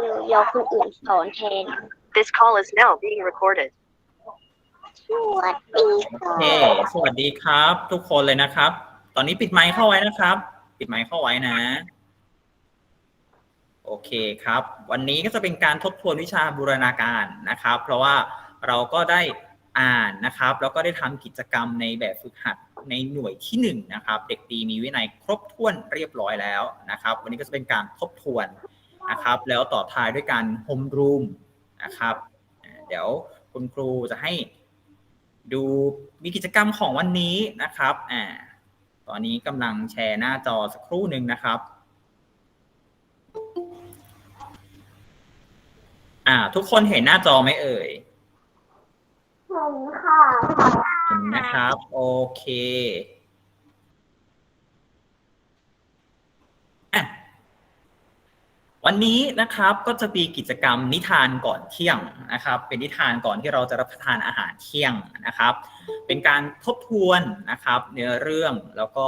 หรือเดี๋ยวคนอื่นสอนแทน This call is now being recorded. สวัสดีค่ะโอเคสวัสดีครับ ทุกคนเลยนะครับ ตอนนี้ปิดไมค์เข้าไว้นะครับ ปิดไมค์เข้าไว้นะ โอเคครับ วันนี้ก็จะเป็นการทบทวนวิชาบูรณาการนะครับ เพราะว่าเราก็ได้อ่านนะครับ แล้วก็ได้ทำกิจกรรมในแบบฝึกหัดในหน่วยที่หนึ่งนะครับ เด็กดีมีวินัยครบถ้วนเรียบร้อยแล้วนะครับ วันนี้ก็จะเป็นการทบทวน นะครับ แล้วต่อท้ายด้วยการโฮมรูมนะครับอ่าเดี๋ยวคุณครูจะให้ดูมีกิจกรรมของวันนี้นะครับอ่าตอนนี้กำลังแชร์หน้าจอสักครู่หนึ่งนะครับอ่า ทุกคนเห็นหน้าจอไหมเอ่ยเห็นค่ะ เห็นนะครับ โอเคอะ วันนี้นะครับก็จะมีกิจกรรมนิทานก่อนเที่ยงนะครับ เป็นนิทานก่อนที่เราจะรับประทานอาหารเที่ยงนะครับ เป็นการทบทวนนะครับเนื้อเรื่องแล้วก็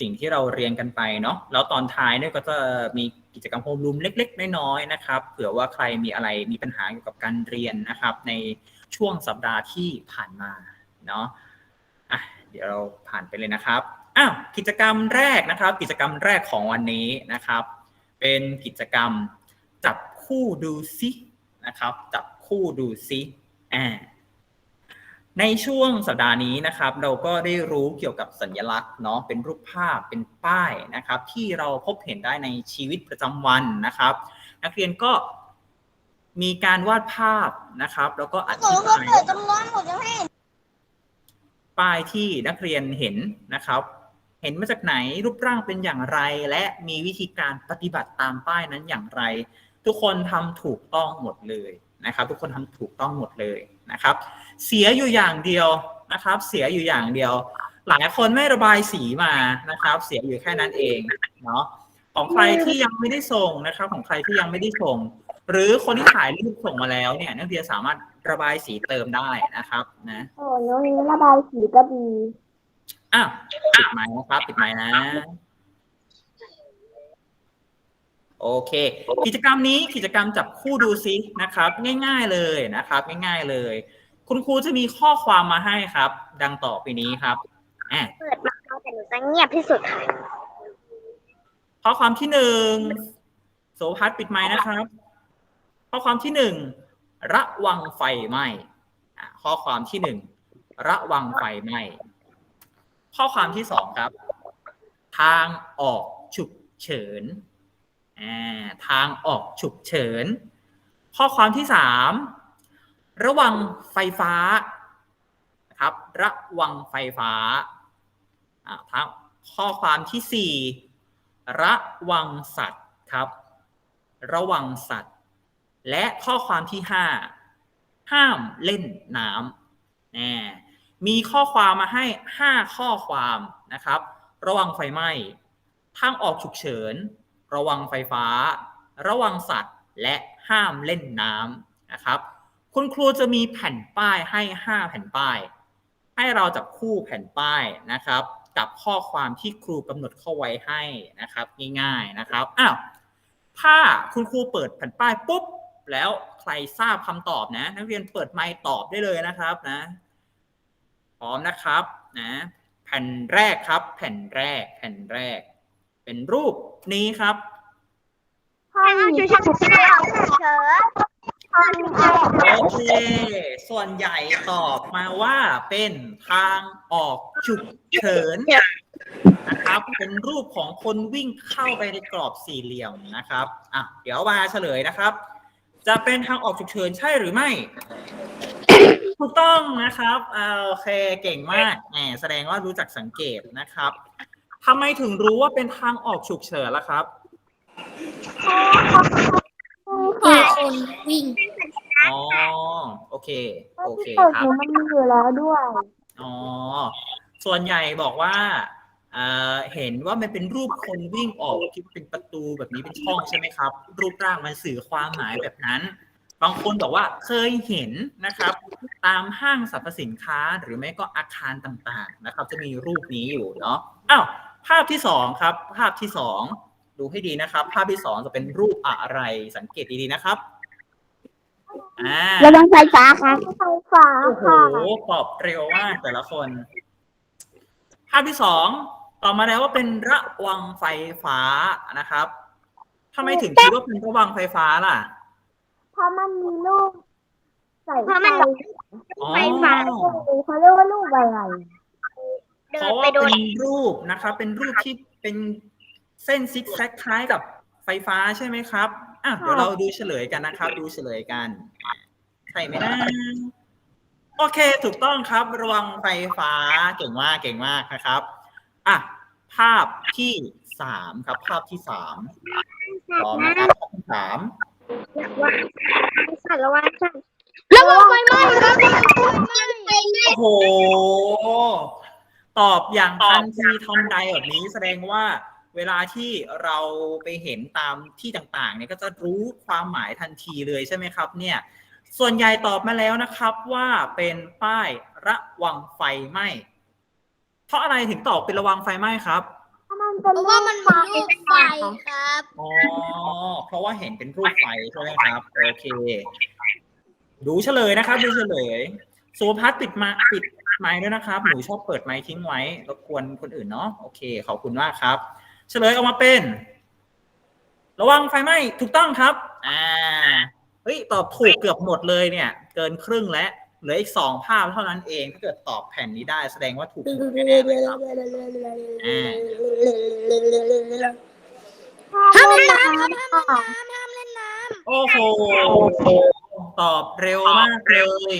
สิ่งที่เราเรียนกันไปเนาะแล้วตอนท้ายเนี่ยก็จะมีกิจกรรมโฮมรูมเล็ก ๆ น้อยๆนะครับเผื่อว่าใครมีอะไรมีปัญหาเกี่ยวกับการเรียนนะครับ ในช่วงสัปดาห์ที่ผ่านมาเนาะอะเดี๋ยวเราผ่านไปเลยนะครับอ้าวกิจกรรมแรกนะครับ กิจกรรมแรกของวันนี้นะครับ เป็นกิจกรรม จับคู่ดูซินะครับ จับคู่ดูซิอ่าในช่วงสัปดาห์นี้นะครับ เราก็ได้รู้เกี่ยวกับสัญลักษณ์เนาะเป็นรูปภาพเป็นป้ายนะครับ ที่เราพบเห็นได้ในชีวิตประจำวันนะครับ นักเรียนก็มีการวาดภาพนะครับ แล้วก็อหนูธิก็บายเปิดตรงนั้นหมดยังไม่เห็นป้ายที่นักเรียนเห็นนะครับเห็นมาจากไหนรูปร่างเป็นอย่างไร และมีวิธีการปฏิบัติตามป้ายนั้นอย่างไร ทุกคนทำถูกต้องหมดเลยนะครับ ทุกคนทำถูกต้องหมดเลยนะครับ เสียอยู่อย่างเดียวนะครับ เสียอยู่อย่างเดียว หลายคนไม่ระบายสีมานะครับ เสียอยู่แค่นั้นเองเนาะของใครที่ยังไม่ได้ส่งนะครับ ของใครที่ยังไม่ได้ส่ง หรือคนที่ถ่ายรูปส่งมาแล้วเนี่ย นักเรียนสามารถระบายสีเติมได้นะครับ นะโอ้น้องนี้ระบายสีก็ดี อะปิดไมค์นะครับปิดไมค์นะ โอเค กิจกรรมนี้กิจกรรมจับคู่ดูซินะครับ ง่าย ๆเลยนะครับ ง่าย ๆเลย คุณครูจะมีข้อความมาให้ครับ ดังต่อไปนี้ครับอะเปิดมาแล้วแต่หนูจะเงียบที่สุดค่ะข้อความที่หนึ่งโสภัสปิดไมค์นะครับ ข้อความที่หนึ่งระวังไฟไหม้อะข้อความที่หนึ่งระวังไฟไหม้ ข้อความที่สองครับ ทางออกฉุกเฉินทางออกฉุกเฉิน ข้อความที่สามระวังไฟฟ้านะครับ ระวังไฟฟ้าอ่างข้อความที่สี่ระวังสัตว์ครับ ระวังสัตว์ และข้อความที่ห้าห้ามเล่นน้ำแน่ มีข้อความมาให้ห้าข้อความนะครับ ระวังไฟไหม้ ทางออกฉุกเฉิน ระวังไฟฟ้า ระวังสัตว์ และห้ามเล่นน้ำนะครับ คุณครูจะมีแผ่นป้ายให้ 5 แผ่นป้าย ให้เราจับคู่แผ่นป้ายนะครับ กับข้อความที่ครูกำหนดเข้าไว้ให้นะครับง่ายๆนะครับ อ้าว ถ้าคุณครูเปิดแผ่นป้ายปุ๊บ แล้วใครทราบคำตอบนะ นักเรียนเปิดไมค์ตอบได้เลยนะครับนะ พร้อมนะครับนะแผ่นแรกครับ แผ่นแรก แผ่นแรก เป็นรูปนี้ครับห้องฉุกเฉินฉุกเฉินห้องฉุกเฉินโอเคส่วนใหญ่ตอบมาว่าเป็นทางออกฉุกเฉินนะครับเป็นรูปของคนวิ่งเข้าไปในกรอบสี่เหลี่ยมนะครับอะเดี๋ยวมาเฉลยนะครับ จะเป็นทางออกฉุกเฉินใช่หรือไม่ ถูกต้องนะครับอ่าโอเคเก่งมากแหมแสดงว่ารู้จักสังเกตนะครับทำไมถึงรู้ว่าเป็นทางออกฉุกเฉินล่ะครับมีคนวิ่งอ๋อโอเค โอเคเปิดครับหนูมันมีอยู่แล้วด้วยอ๋อส่วนใหญ่บอกว่าเอ่อเห็นว่ามันเป็นรูปคนวิ่งออกที่เป็นประตูแบบนี้เป็นช่องใช่ไหมครับ รูปร่างมันสื่อความหมายแบบนั้น บางคนบอกว่าเคยเห็นนะครับ ตามห้างสรรพสินค้าหรือไม่ก็อาคารต่างๆนะครับ จะมีรูปนี้อยู่เนาะอ้าวภาพที่สองครับ ภาพที่สองดูให้ดีนะครับ ภาพที่สองจะเป็นรูปอะไรสังเกตดีๆนะครับอ่าระวังไฟฟ้าค่ะไฟฟ้าโอ้โหค่ะตอบเร็วมากแต่ละคน ภาพที่สองตอบมาแล้วว่าเป็นระวังไฟฟ้านะครับทำไมถึงคิดว่าเป็นระวังไฟฟ้าล่ะ เพราะมันมีลูกใส่เพราะมันอ๋อไฟฟ้า เขาเรียกว่าลูกอะไรเดิเพนราะไปว่าโดน เป็นรูปนะครับ เป็นรูปที่เป็นเส้นซิกแซกคล้ายกับไฟฟ้าใช่ไหมครับอะเดี๋ยวเราดูเฉลยกันนะครับ ดูเฉลยกันใช่ไหมนะโอเค ถูกต้องครับ ระวังไฟฟ้าเก่งมากเก่งมากนะครับอะภาพที่สามครับ ภาพที่สามพร้อมนะครับภาพที่สาม ระวังสั่นระวังสั่นระวังไฟไหม้ครับโอ้โห ตอบอย่างทันทีทันใดแบบนี้แสดงว่าเวลาที่เราไปเห็นตามที่ต่างๆ เนี่ยก็จะรู้ความหมายทันทีเลยใช่ไหมครับ เนี่ย ส่วนใหญ่ตอบมาแล้วนะครับว่าเป็นป้ายระวังไฟไหม้เพราะอะไรถึงตอบเป็นระวังไฟไหม้ครับ เพราะว่ามันเป็นลูกไฟครับ อ๋อ เพราะว่าเห็นเป็นรูปไฟใช่ไหมครับ โอเค ดูเฉลยนะครับดูเฉลยสุภพัฒน์ปิดมาปิดไมค์ด้วยนะครับ หนูชอบเปิดไมค์ทิ้งไว้รบกวนคนอื่นเนาะ โอเค ขอบคุณมากครับ เฉลยออกมาเป็น ระวังไฟไหม้ถูกต้องครับ อ่า เฮ้ย ตอบถูกเกือบหมดเลยเนี่ย เกินครึ่งแล้ว เหลืออีกสองภาพเท่านั้นเอง ถ้าเกิดตอบแผ่นนี้ได้แสดงว่าถูกหมดแน่ๆเลยครับอ่าห้ามเล่นน้ำครับห้ามโอ้โหตอบเร็วมากเลย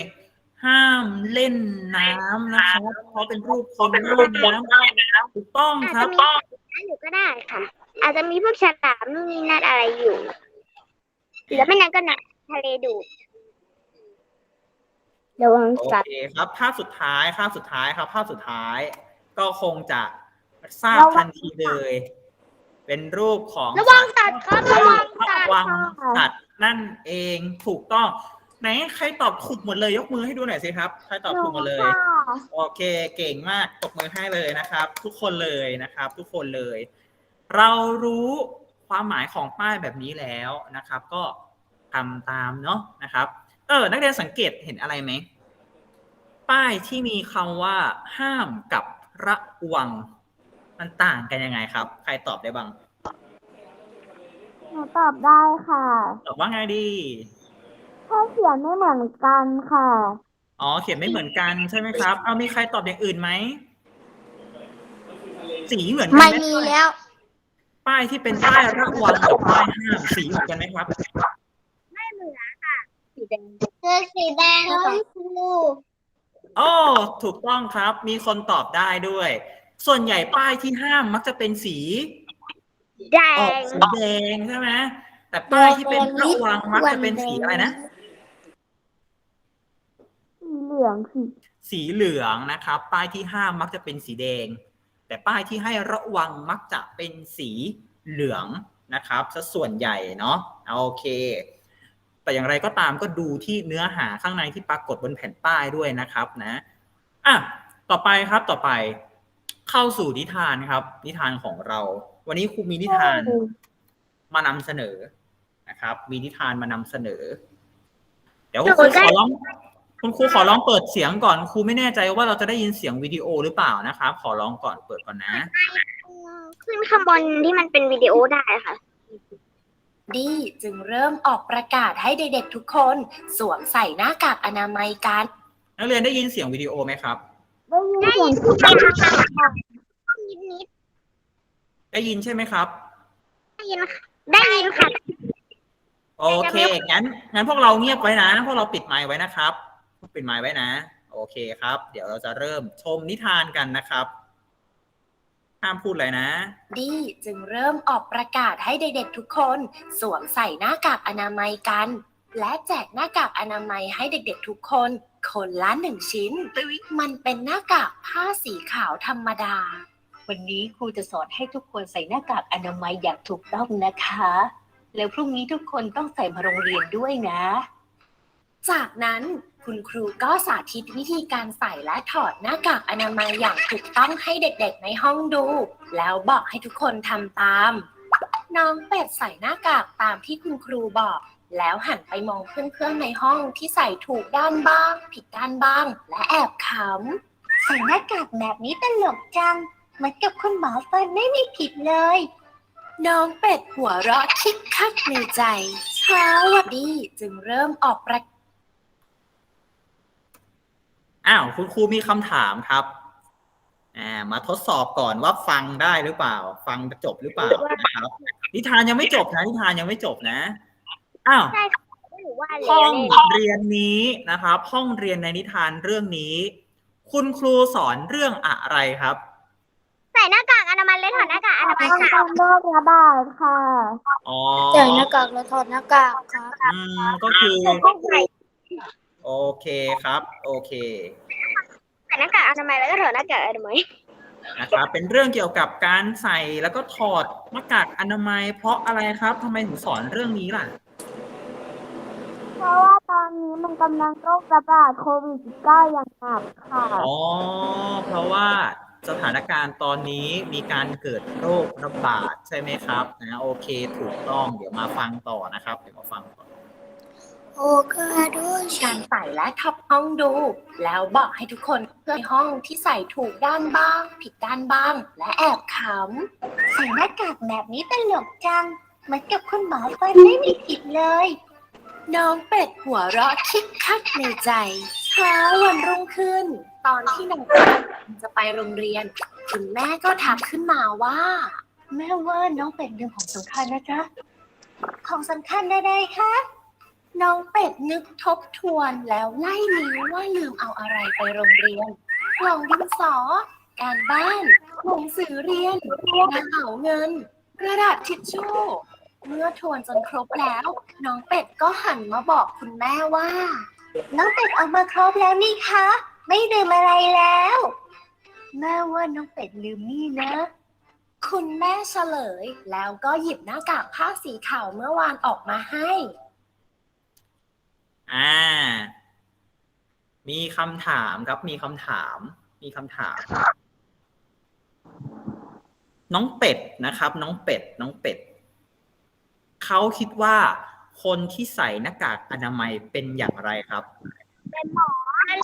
ห้ามเล่นน้ำนะครับเพราะเป็นรูปคนว่ายน้ำถูกต้องครับนั่นอยู่ก็ได้ค่ะ อาจจะมีพวกฉลามนู่นนี่นั่นอะไรอยู่หรือไม่นั้นก็น้ำทะเลดูด ระวังโอสัตว์ เคครับภาพสุดท้ายภาพสุดท้ายครับ ภาพสุดท้าย ก็คงจะทราบทันทีเลย เป็นรูปของระวังสัตว์ครับ ระวังสัตว์ระวังสัตว์นั่นเองถูกต้องไหนใครตอบถูกหมดเลยยกมือให้ดูหน่อยสิครับใครตอบถูกหมดเลยโอเคเก่งมากตบมือให้เลยนะครับ ทุกคนเลยนะครับ ทุกคนเลย เรารู้ความหมายของป้ายแบบนี้แล้วนะครับ ก็ทำตามเนาะนะครับ เออ นักเรียนสังเกตเห็นอะไรไหม ป้ายที่มีคำว่า ห้ามกับระวัง มันต่างกันยังไงครับ ใครตอบได้บ้าง หนูตอบได้ค่ะ ตอบว่าไงดี แค่เขียนไม่เหมือนกันค่ะ อ๋อ เขียนไม่เหมือนกันใช่ไหมครับ เอามีใครตอบอย่างอื่นไหม สีเหมือนกันไม่ไหมมีแล้ว ป้ายที่เป็นป้ายระวังกับป้ายห้ามสีเหมือนกันไหมครับ คือสีแดงครับครูโอ้ถูกต้องครับ มีคนตอบได้ด้วย ส่วนใหญ่ป้ายที่ห้ามมักจะเป็นสีแดออกงสีแดงใช่ไหมแต่ป้ายที่เป็นระวังมักจะเป็นสีอะไรนะสีเหลืองสีสีเหลืองนะครับ ป้ายที่ห้ามมักจะเป็นสีแดง แต่ป้ายที่ให้ระวังมักจะเป็นสีเหลืองนะครับซะส่วนใหญ่เนาะโอเค แต่อย่างไรก็ตามก็ดูที่เนื้อหาข้างในที่ปรากฏบนแผ่นป้ายด้วยนะครับนะอะต่อไปครับต่อไป เข้าสู่นิทานครับ นิทานของเรา วันนี้ครูมีนิทานมานำเสนอนะครับ มีนิทานมานำเสนอ เดี๋ยวคุณครูขอร้องคุณครูขอลองเปิดเสียงก่อนครูไม่แน่ใจว่าเราจะได้ยินเสียงวิดีโอหรือเปล่านะครับ ขอลองก่อนเปิดก่อนนะ ขึ้นข้างบนที่มันเป็นวิดีโอได้ค่ะ ดีจึงเริ่มออกประกาศให้เด็กๆทุกคน สวมใส่หน้ากากอนามัยกัน นักเรียนได้ยินเสียงวิดีโอไหมครับ ได้ยินเสียงผู้ชายนิดนิดได้ยินใช่ไหมครับ ได้ยินค่ะได้ยินค่ะโอเคงั้นงั้นพวกเราเงียบไว้นะพวกเราปิดไมค์ไว้นะครับปิดไมค์ไว้นะ โอเคครับ เดี๋ยวเราจะเริ่มชมนิทานกันนะครับ ห้ามพูดเลยนะ ดีจึงเริ่มออกประกาศให้เด็กๆทุกคน สวมใส่หน้ากากอนามัยกัน และแจกหน้ากากอนามัยให้เด็กๆทุกคน คนละหนึ่งชิ้น มันเป็นหน้ากากผ้าสีขาวธรรมดา วันนี้ครูจะสอนให้ทุกคนใส่หน้ากากอนามัยอย่างถูกต้องนะคะ แล้วพรุ่งนี้ทุกคนต้องใส่มาโรงเรียนด้วยนะ จากนั้น คุณครูก็สาธิตวิธีการใส่และถอดหน้ากากอนามัยอย่างถูกต้องให้เด็กๆในห้องดู แล้วบอกให้ทุกคนทำตาม น้องเป็ดใส่หน้ากากตามที่คุณครูบอก แล้วหันไปมองเพื่อนๆในห้องที่ใส่ถูกด้านบ้าง ผิดด้านบ้าง และแอบขำใส่หน้ากากแบบนี้ตลกจังเหมือนกับคุณหมอเฟิร์นไม่มีผิดเลย น้องเป็ดหัวเราะคิกคักในใจ เช้าวันดีจึงเริ่มออกประ อ้าวคุณครูมีคำถามครับอ่ามาทดสอบก่อนว่าฟังได้หรือเปล่า ฟังจบหรือเปล่านะครับ นิทานยังไม่จบนะนิทานยังไม่จบนะอ้าวใช่ค่ะไม่รู้ว่าห้เล่องนเรียนนี้นะครับ ห้องเรียนในนิทานเรื่องนี้ คุณครูสอนเรื่องอะไรครับ ใส่หน้ากากอนามัยเลยถอดหน้ากากอนามัยค่ะโรคระบาดค่ะอ๋อใส่หน้ากากแล้วถอดหน้ากากครับอืมก็คือใส่ โอเคครับ โอเคใส่หน้ากากอนามัยแล้วก็ถอดหน้ากากอนามัยนะครับเป็นเรื่องเกี่ยวกับการใส่แล้วก็ถอดหน้ากากอนามัย เพราะอะไรครับทำไมถึงสอนเรื่องนี้ล่ะ เพราะว่าตอนนี้มันกำลังโรคระบาดโควิด -19 อย่างหนักค่ะ อ๋อ เพราะว่าสถานการณ์ตอนนี้มีการเกิดโรคระบาดใช่ไหมครับนะโอเคถูกต้องเดี๋ยวมาฟังต่อนะครับ เดี๋ยวมาฟังต่อ โอ้กาด้วยการใส่และทับห้องดู แล้วบอกให้ทุกคนเพื่อนในห้องที่ใส่ถูกด้านบ้าง ผิดด้านบ้าง และแอบขำใส่หน้ากากแบบนี้ตลกจังเหมือนกับคุณหมอฟิร์นไม่มีผิดเลย น้องเป็ดหัวเราะคิกคักในใจเช้าวันรุ่งขึ้น ตอนที่น้องเป็ดจะไปโรงเรียน คุณแม่ก็ทักขึ้นมาว่า แม่ว่าน้องเป็ดลืมของสำคัญนะจ๊ะของสำคัญอะไรคะ น้องเป็ดนึกทบทวนแล้วไล่นิ้วว่าลืมเอาอะไรไปโรงเรียนกล่องดินสอ การบ้านหนังสือเรียนกระเป๋าเงิน กระดาษทิชชู่ เมื่อทวนจนครบแล้ว น้องเป็ดก็หันมาบอกคุณแม่ว่า น้องเป็ดเอามาครบแล้วนี่คะ ไม่ลืมอะไรแล้ว แม่ว่าน้องเป็ดลืมนี่นะ คุณแม่เฉลย แล้วก็หยิบหน้ากากผ้าสีขาวเมื่อวานออกมาให้ อ่า มีคำถามครับ มีคำถาม มีคำถาม น้องเป็ดนะครับ น้องเป็ด น้องเป็ด เขาคิดว่าคนที่ใส่หน้ากากอนามัยเป็นอย่างไรครับหมอฟัน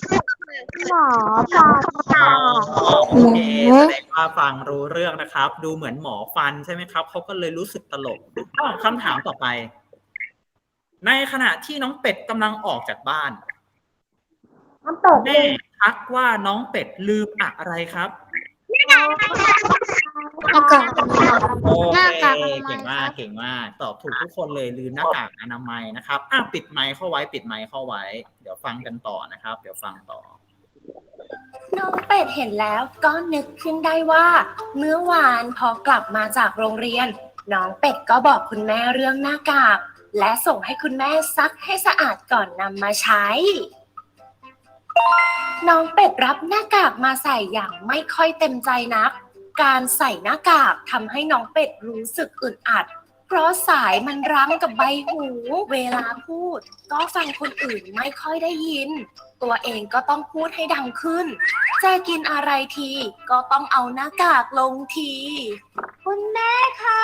อ๋อโอเคแสดงว่าฟังรู้เรื่องนะครับ ดูเหมือนหมอฟันใช่ไหมครับ เขาก็เลยรู้สึกตลกอ้าวคำถามต่อไป ในขณะที่น้องเป็ดกำลังออกจากบ้าน น้ำเป็ดแม่ทักว่าน้องเป็ดลืมอะไรครับหน้ากากอนามัยโอหน้าเคกากอนามัยเก่งมากเก่งมากตอบถูกทุกคนเลยลืมหน้ากากอนามัยนะครับอะปิดไมค์เข้าไว้ปิดไมค์เข้าไว้ เดี๋ยวฟังกันต่อนะครับ เดี๋ยวฟังต่อ น้องเป็ดเห็นแล้วก็นึกขึ้นได้ว่า เมื่อวานพอกลับมาจากโรงเรียน น้องเป็ดก็บอกคุณแม่เรื่องหน้ากาก และส่งให้คุณแม่ซักให้สะอาดก่อนนำมาใช้ น้องเป็ดรับหน้ากากมาใส่อย่างไม่ค่อยเต็มใจนัก การใส่หน้ากากทำให้น้องเป็ดรู้สึกอึดอัด เพราะสายมันรั้งกับใบหู เวลาพูด ก็ฟังคนอื่นไม่ค่อยได้ยิน ตัวเองก็ต้องพูดให้ดังขึ้น จะกินอะไรที ก็ต้องเอาหน้ากากลงที คุณแม่คะ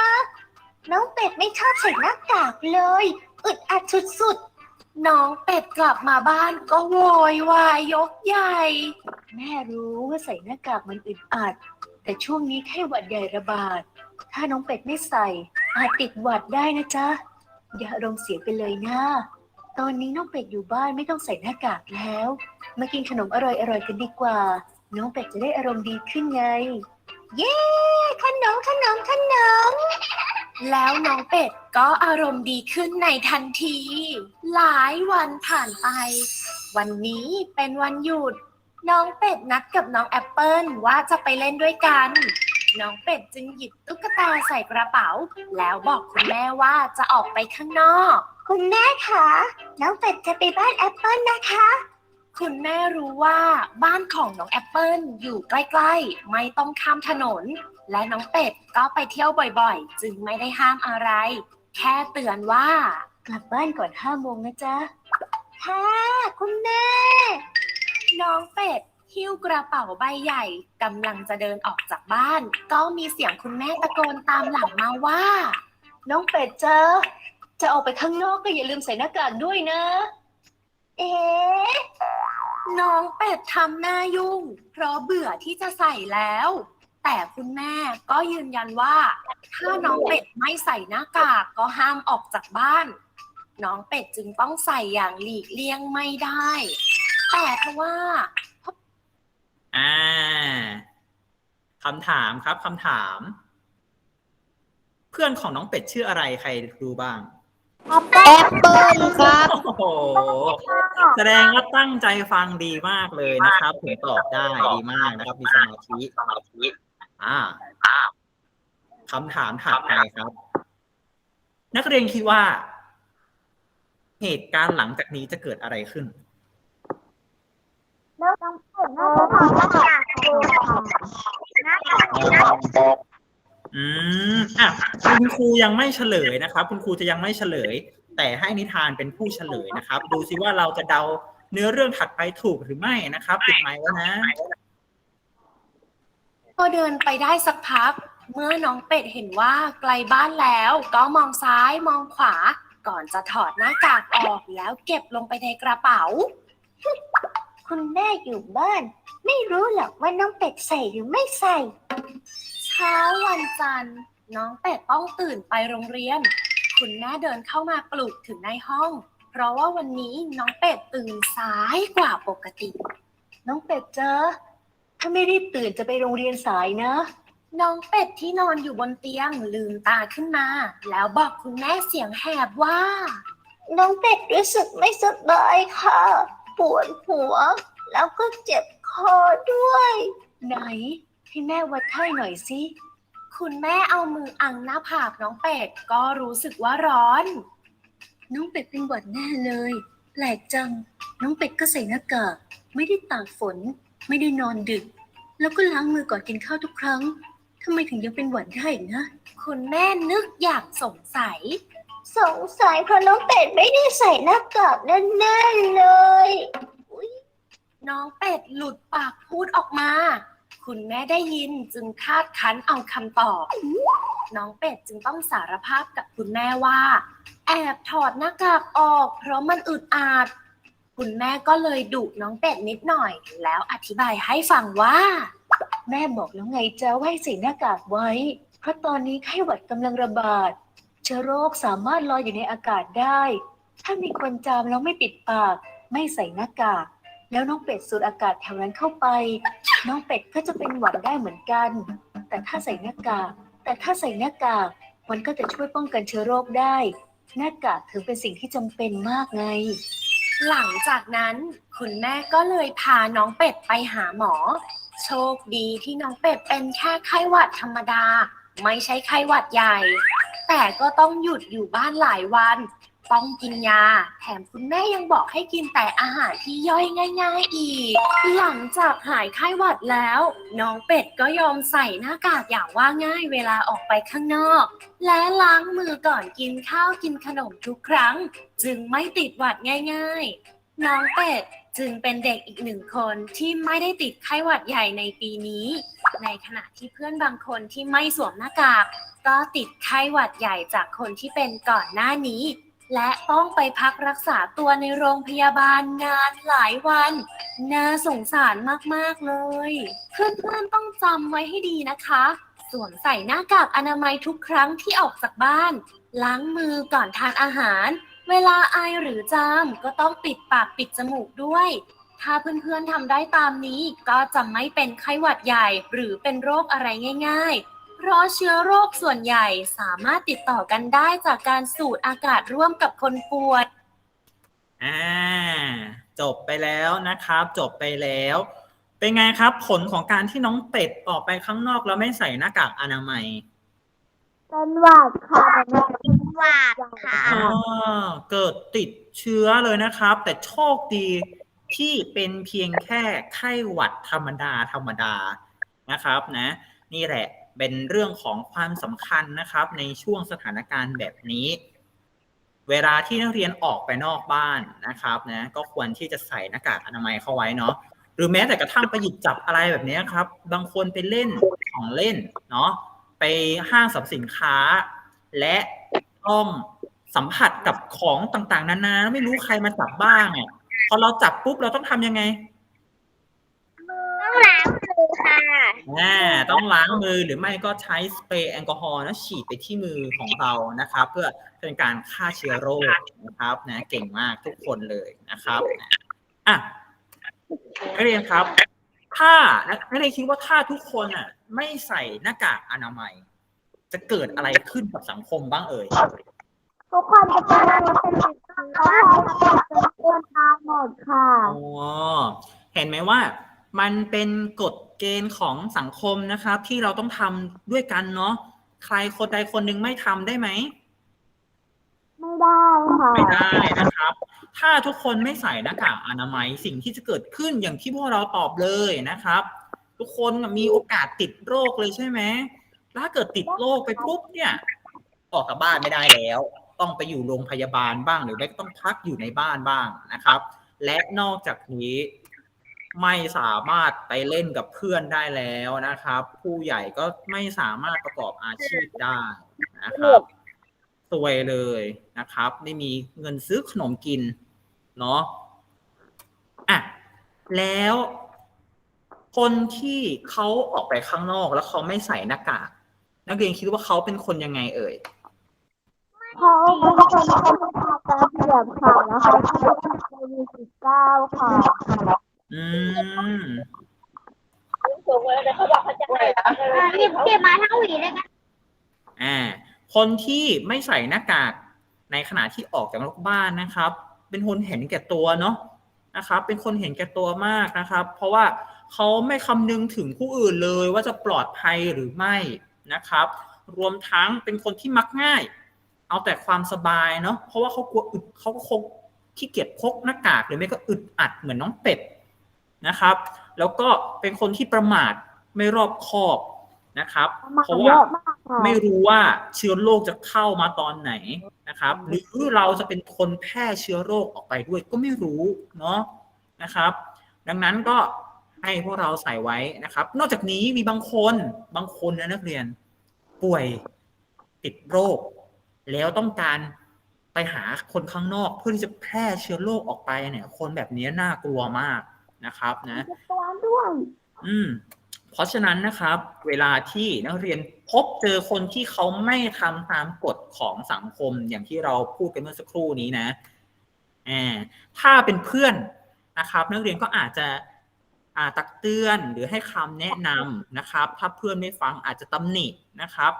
น้องเป็ดไม่ชอบใส่หน้ากากเลย อึดอัดสุดๆ น้องเป็ดกลับมาบ้านก็โวยวายยกใหญ่ แม่รู้ว่าใส่หน้ากากมันอึดอัด แต่ช่วงนี้ไข้หวัดใหญ่ระบาด ถ้าน้องเป็ดไม่ใส่ อาจติดหวัดได้นะจ๊ะ อย่าอารมณ์เสียไปเลยนะตอนนี้น้องเป็ดอยู่บ้านไม่ต้องใส่หน้ากากแล้ว มากินขนมอร่อยๆกันดีกว่า น้องเป็ดจะได้อารมณ์ดีขึ้นไง เย้ขนมขนมขนม แล้วน้องเป็ดก็อารมณ์ดีขึ้นในทันที หลายวันผ่านไป วันนี้เป็นวันหยุด น้องเป็ดนัดกับน้องแอปเปิลว่าจะไปเล่นด้วยกัน น้องเป็ดจึงหยิบตุ๊กตาใส่กระเป๋า แล้วบอกคุณแม่ว่าจะออกไปข้างนอก คุณแม่คะน้องเป็ดจะไปบ้านแอปเปิลนะคะ คุณแม่รู้ว่าบ้านของน้องแอปเปิลอยู่ใกล้ๆ ไม่ต้องข้ามถนน และน้องเป็ดก็ไปเที่ยวบ่อยๆ จึงไม่ได้ห้ามอะไร แค่เตือนว่า กลับบ้านก่อนห้าโมงนะจ๊ะ ค่ะคุณแม่ น้องเป็ดหิ้วกระเป๋าใบใหญ่กำลังจะเดินออกจากบ้าน ก็มีเสียงคุณแม่ตะโกนตามหลังมาว่า น้องเป็ดจ้าจะออกไปข้างนอกก็อย่าลืมใส่หน้ากากด้วยนะ เอ๊ะน้องเป็ดทำหน้ายุ่ง เพราะเบื่อที่จะใส่แล้ว แต่คุณแม่ก็ยืนยันว่า ถ้าน้องเป็ดไม่ใส่หน้ากากก็ห้ามออกจากบ้าน น้องเป็ดจึงต้องใส่อย่างหลีกเลี่ยงไม่ได้ แต่ทว่า อ่าคำถามครับคำถาม เพื่อนของน้องเป็ดชื่ออะไรใครรู้บ้าง แอปเปิ้ลครับ โอ้โห แสดงว่าตั้งใจฟังดีมากเลยนะครับ ถึงตอบได้ดีมากนะครับ มีสมาธิสมาธิ อ่าคำถามถัดไปครับ นักเรียนคิดว่า เหตุการณ์หลังจากนี้จะเกิดอะไรขึ้นแล้วน้องเป็ดน่าจะทำหน้ากากโคค่ะอืมอะคุณครูยังไม่เฉลยนะครับ คุณครูจะยังไม่เฉลย แต่ให้นิทานเป็นผู้เฉลยนะครับ ดูซิว่าเราจะเดาเนื้อเรื่องถัดไปถูกหรือไม่นะครับปิดไมค์ไว้นะ พอเดินไปได้สักพัก เมื่อน้องเป็ดเห็นว่าไกลบ้านแล้ว ก็มองซ้ายมองขวา ก่อนจะถอดหน้ากากออกแล้วเก็บลงไปในกระเป๋า คุณแม่อยู่บ้าน ไม่รู้หรอกว่าน้องเป็ดใส่หรือไม่ใส่ เช้าวันจันทร์น้องเป็ดต้องตื่นไปโรงเรียน คุณแม่เดินเข้ามาปลุกถึงในห้อง เพราะว่าวันนี้น้องเป็ดตื่นสายกว่าปกติ น้องเป็ดจ้า ถ้าไม่รีบตื่นจะไปโรงเรียนสายนะ น้องเป็ดที่นอนอยู่บนเตียงลืมตาขึ้นมา แล้วบอกคุณแม่เสียงแหบว่า น้องเป็ดรู้สึกไม่สบายค่ะ ปวดหัว แล้วก็เจ็บคอด้วย ไหน ให้แม่วัดไข้หน่อยสิ คุณแม่เอามืออังหน้าผากน้องเป็ดก็รู้สึกว่าร้อน น้องเป็ดเป็นหวัดแน่เลย แปลกจัง น้องเป็ดก็ใส่หน้ากาก ไม่ได้ตากฝน ไม่ได้นอนดึก แล้วก็ล้างมือก่อนกินข้าวทุกครั้งทำไมถึงยังเป็นหวัดได้อีกนะ คุณแม่นึกอย่างสงสัย สงสัยเพราะน้องเป็ดไม่ได้ใส่หน้ากากแน่ๆเลยน้องเป็ดหลุดปากพูดออกมา คุณแม่ได้ยินจึงคาดคั้นเอาคำตอบ น้องเป็ดจึงต้องสารภาพกับคุณแม่ว่า แอบถอดหน้ากากออก เพราะมันอึดอัด คุณแม่ก็เลยดุน้องเป็ดนิดหน่อย แล้วอธิบายให้ฟังว่า แม่บอกแล้วไงจ้าว่าให้ใส่หน้ากากไว้ เพราะตอนนี้ไข้หวัดกำลังระบาด เชื้อโรคสามารถลอยอยู่ในอากาศได้ ถ้ามีคนจามแล้วไม่ปิดปาก ไม่ใส่หน้ากาก แล้วน้องเป็ดสูดอากาศแถวนั้นเข้าไป น้องเป็ดก็จะเป็นหวัดได้เหมือนกัน แต่ถ้าใส่หน้ากาก แต่ถ้าใส่หน้ากาก มันก็จะช่วยป้องกันเชื้อโรคได้ หน้ากากถือเป็นสิ่งที่จำเป็นมากไง หลังจากนั้นคุณแม่ก็เลยพาน้องเป็ดไปหาหมอ โชคดีที่น้องเป็ดเป็นแค่ไข้หวัดธรรมดา ไม่ใช่ไข้หวัดใหญ่ แต่ก็ต้องหยุดอยู่บ้านหลายวัน ต้องกินยา แถมคุณแม่ยังบอกให้กินแต่อาหารที่ย่อยง่าย ๆ อีก หลังจากหายไข้หวัดแล้ว น้องเป็ดก็ยอมใส่หน้ากากอย่างว่าง่ายเวลาออกไปข้างนอก และล้างมือก่อนกินข้าวกินขนมทุกครั้ง จึงไม่ติดหวัดง่าย ๆ น้องเป็ดจึงเป็นเด็กอีกหนึ่งคนที่ไม่ได้ติดไข้หวัดใหญ่ในปีนี้ ในขณะที่เพื่อนบางคนที่ไม่สวมหน้ากาก ก็ติดไข้หวัดใหญ่จากคนที่เป็นก่อนหน้านี้ และต้องไปพักรักษาตัวในโรงพยาบาลนานหลายวัน น่าสงสารมากๆเลย เพื่อนๆต้องจำไว้ให้ดีนะคะ สวมใส่หน้ากากอนามัยทุกครั้งที่ออกจากบ้าน ล้างมือก่อนทานอาหาร เวลาไอหรือจามก็ต้องปิดปากปิดจมูกด้วย ถ้าเพื่อนๆทำได้ตามนี้ก็จะไม่เป็นไข้หวัดใหญ่หรือเป็นโรคอะไรง่าย ๆ เพราะเชื้อโรคส่วนใหญ่สามารถติดต่อกันได้จากการสูดอากาศร่วมกับคนป่วย อ่าจบไปแล้วนะครับ จบไปแล้ว เป็นไงครับ ผลของการที่น้องเป็ดออกไปข้างนอกแล้วไม่ใส่หน้ากากอนามัยเป็นหวัดค่ะแต่ไม่เป็นหวัดค่ะอ๋อเกิดติดเชื้อเลยนะครับ แต่โชคดีที่เป็นเพียงแค่ไข้หวัดธรรมดาธรรมดานะครับนะ นี่แหละ เป็นเรื่องของความสำคัญนะครับ ในช่วงสถานการณ์แบบนี้ เวลาที่นักเรียนออกไปนอกบ้านนะครับนะก็ควรที่จะใส่หน้ากากอนามัยเข้าไว้เนาะหรือแม้แต่กระทั่งไปหยิบจับอะไรแบบนี้ครับ บางคนไปเล่นของเล่นเนาะไปห้างสรรพสินค้า และต้องสัมผัสกับของต่างๆ นานาไม่รู้ใครมาจับบ้างอะพอเราจับปุ๊บเราต้องทำยังไง ค่ะอ่าต้องล้างมือหรือไม่ก็ใช้สเปรย์แอลกอฮอล์นะฉีดไปที่มือของเรานะครับ เพื่อเป็นการฆ่าเชื้อโรคนะครับนะเก่งมากทุกคนเลยนะครับอะนักเรียนครับ ถ้านักเรียนคิดว่าถ้าทุกคนอะ ไม่ใส่หน้ากากอนามัย จะเกิดอะไรขึ้นกับสังคมบ้างเอ่ยทุกคนจะเป็นอะไรเป็นสิ่งที่เราจะเป็นเพื่อนตามหมดค่ะอ๋อเห็นไหมว่ามันเป็นกฎ เกณฑ์ของสังคมนะครับ ที่เราต้องทำด้วยกันเนาะใครคนใดคนหนึ่งไม่ทำได้ไหมไม่ได้ค่ะไม่ได้นะครับ ถ้าทุกคนไม่ใส่หน้ากากอนามัยสิ่งที่จะเกิดขึ้นอย่างที่พวกเราตอบเลยนะครับ ทุกคนมีโอกาสติดโรคเลยใช่ไหมแล้วถ้าเกิดติดโรคไปปุ๊บเนี่ยออกจากบ้านไม่ได้แล้ว ต้องไปอยู่โรงพยาบาลบ้างหรือไม่ก็ต้องพักอยู่ในบ้านบ้างนะครับ และนอกจากนี้ ไม่สามารถไปเล่นกับเพื่อนได้แล้วนะครับ ผู้ใหญ่ก็ไม่สามารถประกอบอาชีพได้นะครับสวยเลยนะครับ ไม่มีเงินซื้อขนมกิน เนาะอะแล้ว คนที่เขาออกไปข้างนอกแล้วเขาไม่ใส่หน้ากากนักเรียนคิดว่าเขาเป็นคนยังไง เอ่ยเขาเป็นคนที่ทำการเสียบค่ะแล้วเขาใช้โค วิดสิบเก้าค่ะอืมอ่าหยิบเก็บมาทั้งหวีเลยนะอ่าคนที่ไม่ใส่หน้ากากในขณะที่ออกจากนอกบ้านนะครับ เป็นคนเห็นแก่ตัวเนาะนะครับ เป็นคนเห็นแก่ตัวมากนะครับ เพราะว่าเขาไม่คำนึงถึงผู้อื่นเลยว่าจะปลอดภัยหรือไม่นะครับ รวมทั้งเป็นคนที่มักง่าย เอาแต่ความสบายเนาะเพราะว่าเขากลัวอึดเขาก็คงขี้เกียจพกหน้ากากหรือไม่ก็อึดอัดเหมือนน้องเป็ด นะครับ แล้วก็เป็นคนที่ประมาทไม่รอบคอบนะครับมาเพราะเยว่าอะมากค่ะไม่รู้ว่าเชื้อโรคจะเข้ามาตอนไหนนะครับ หรือเราจะเป็นคนแพร่เชื้อโรคออกไปด้วยก็ไม่รู้เนาะนะครับ ดังนั้นก็ให้พวกเราใส่ไว้นะครับ นอกจากนี้มีบางคนบางคนนะนักเรียนป่วยติดโรค แล้วต้องการไปหาคนข้างนอกเพื่อที่จะแพร่เชื้อโรคออกไปเนี่ย คนแบบนี้น่ากลัวมาก นะครับนะตัวด้วยอืมเพราะฉะนั้นนะครับ เวลาที่นักเรียนพบเจอคนที่เขาไม่ทำตามกฎของสังคมอย่างที่เราพูดกันเมื่อสักครู่นี้นะอ่าถ้าเป็นเพื่อนนะครับ นักเรียนก็อาจจะอ่าตักเตือนหรือให้คำแนะนำนะครับ ถ้าเพื่อนไม่ฟังอาจจะตำหนินะครับ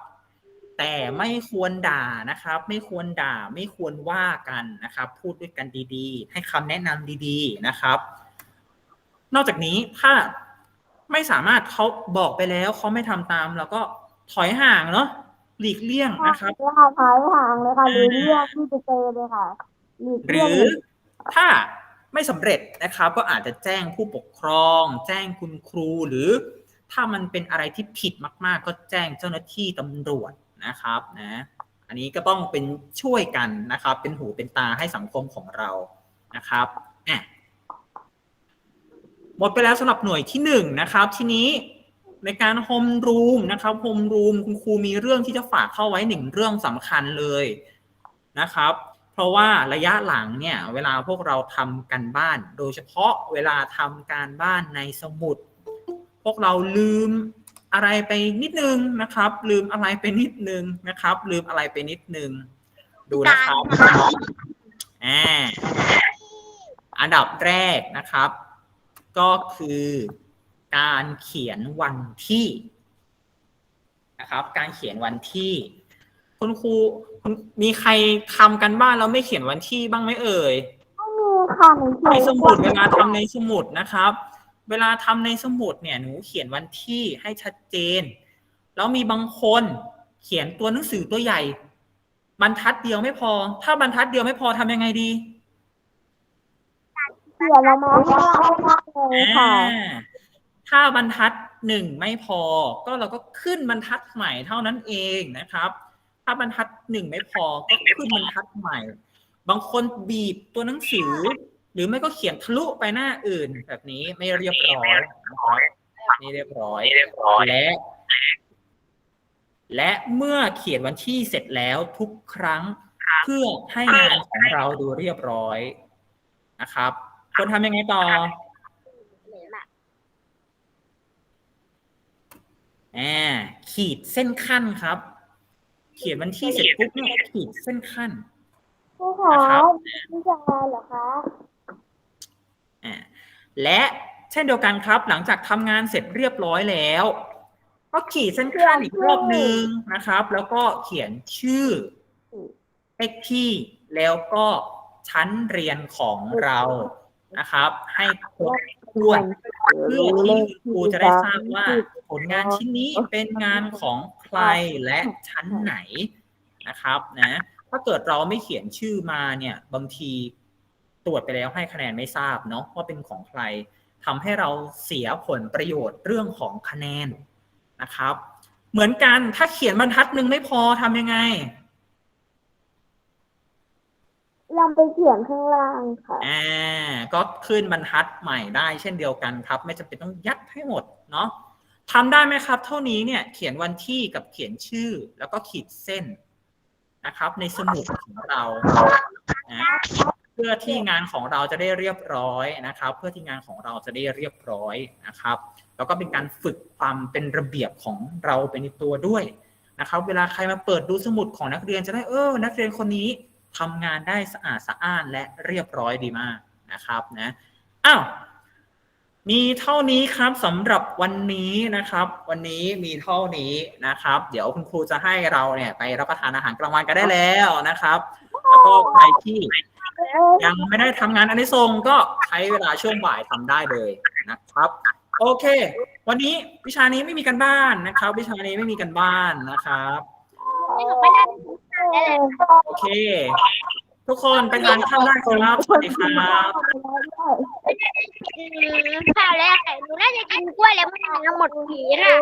แต่ไม่ควรด่านะครับ ไม่ควรด่าไม่ควรว่ากันนะครับ พูดด้วยกันดีๆ ให้คำแนะนำดีๆนะครับ นอกจากนี้ถ้าไม่สามารถเขาบอกไปแล้วเขาไม่ทำตามเราก็ถอยห่างเนาะหลีกเลี่ยงนะครับเลยค่ะถอยห่างเลยค่ะหรือเลี่ยงที่จะเจอเลยค่ะหลีกหรืเลี่ยงอถ้าไม่สำเร็จนะครับ ก็อาจจะแจ้งผู้ปกครอง แจ้งคุณครูหรือ ถ้ามันเป็นอะไรที่ผิดมาก ๆ ก็แจ้งเจ้าหน้าที่ตำรวจนะครับนะอันนี้ก็ต้องเป็นช่วยกันนะครับ เป็นหูเป็นตาให้สังคมของเรานะครับอะ หมดไปแล้วสำหรับหน่วยที่หนึ่งนะครับ ทีนี้ในการโฮมรูมนะครับโฮมรูมคุณครูมีเรื่องที่จะฝากเข้าไว้หนึ่งเรื่องสำคัญเลยนะครับ เพราะว่าระยะหลังเนี่ย เวลาพวกเราทำกันบ้าน โดยเฉพาะเวลาทำการบ้านในสมุด พวกเราลืมอะไรไปนิดนึงนะครับ ลืมอะไรไปนิดนึงนะครับ ลืมอะไรไปนิดนึง ดูนะครับอ่าอันดับแรกนะครับ ก็คือการเขียนวันที่นะครับ การเขียนวันที่ คุณครูคุณมีใครทำกันบ้านแล้วไม่เขียนวันที่บ้างไหมเอ่ยไม่มีค่ะหนูเขียในนสมุดเวลาทำในสมุดนะครับ เวลาทำในสมุดเนี่ยหนูเขียนวันที่ให้ชัดเจน แล้วมีบางคนเขียนตัวหนังสือตัวใหญ่ บรรทัดเดียวไม่พอ ถ้าบรรทัดเดียวไม่พอทำยังไงดี เขียนลงมาข้างล่างเลยค่ะ อ่าถ้าบรรทัดหนึ่งไม่พอ ก็เราก็ขึ้นบรรทัดใหม่เท่านั้นเองนะครับ ถ้าบรรทัดหนึ่งไม่พอก็ขึ้นบรรทัดใหม่ บางคนบีบตัวหนังสือ หรือไม่ก็เขียนทะลุไปหน้าอื่น แบบนี้ไม่เรียบร้อยนะครับนี่เรียบร้อย และ และเมื่อเขียนวันที่เสร็จแล้วทุกครั้ง เพื่อให้งานของเราดูเรียบร้อยนะครับ ควรทำยังไงต่ออ่าขีดเส้นขั้นครับ เขียนวันที่เสร็จปุ๊บเนี่ยขีดเส้นขั้นครูคะนะครับวิชาเหรอคะอ่าและเช่นเดียวกันครับ หลังจากทำงานเสร็จเรียบร้อยแล้ว ก็ขีดเส้นขั้นอีกรอบหนึ่งนะครับ แล้วก็เขียนชื่อเลขที่แล้วก็ชั้นเรียนของเรา นะครับ ให้ครบถ้วนเพื่อที่ครูจะได้ทราบว่าผลงานชิ้นนี้เป็นงานของใครและชั้นไหนนะครับนะถ้าเกิดเราไม่เขียนชื่อมาเนี่ยบางทีตรวจไปแล้วให้คะแนนไม่ทราบเนาะว่าเป็นของใครทำให้เราเสียผลประโยชน์เรื่องของคะแนนนะครับ เหมือนกันถ้าเขียนบรรทัดหนึ่งไม่พอทำยังไง ลองไปเขียนข้างล่างค่ะ อ่า ก็ขึ้นบรรทัดใหม่ได้เช่นเดียวกันครับ ไม่จำเป็นต้องยัดให้หมดเนาะทำได้ไหมครับ เท่านี้เนี่ยเขียนวันที่กับเขียนชื่อแล้วก็ขีดเส้นนะครับ ในสมุดของเรานะเพื่อที่งานของเราจะได้เรียบร้อยนะครับ เพื่อที่งานของเราจะได้เรียบร้อยนะครับ แล้วก็เป็นการฝึกความเป็นระเบียบของเราเป็นตัวด้วยนะครับ เวลาใครมาเปิดดูสมุดของนักเรียนจะได้เออ นักเรียนคนนี้ ทำงานได้สะอาดสะอ้านและเรียบร้อยดีมากนะครับนะอ้าวมีเท่านี้ครับสำหรับวันนี้นะครับ วันนี้มีเท่านี้นะครับ เดี๋ยวคุณครูจะให้เราเนี่ยไปรับประทานอาหารกลางวันกันได้แล้วนะครับ แล้วก็ใครที่ยังไม่ได้ทำงานอันนี้ส่งก็ใช้เวลาช่วงบ่ายทำได้เลยนะครับ โอเค วันนี้วิชานี้ไม่มีกันบ้านนะครับ วิชานี้ไม่มีกันบ้านนะครับ โอเค ทุกคนไปทานข้าวได้ครับสวัสดีครับอืมข้าวแล้วหนูน่าจะกินกล้วยแล้วมันหมดผีน่ะ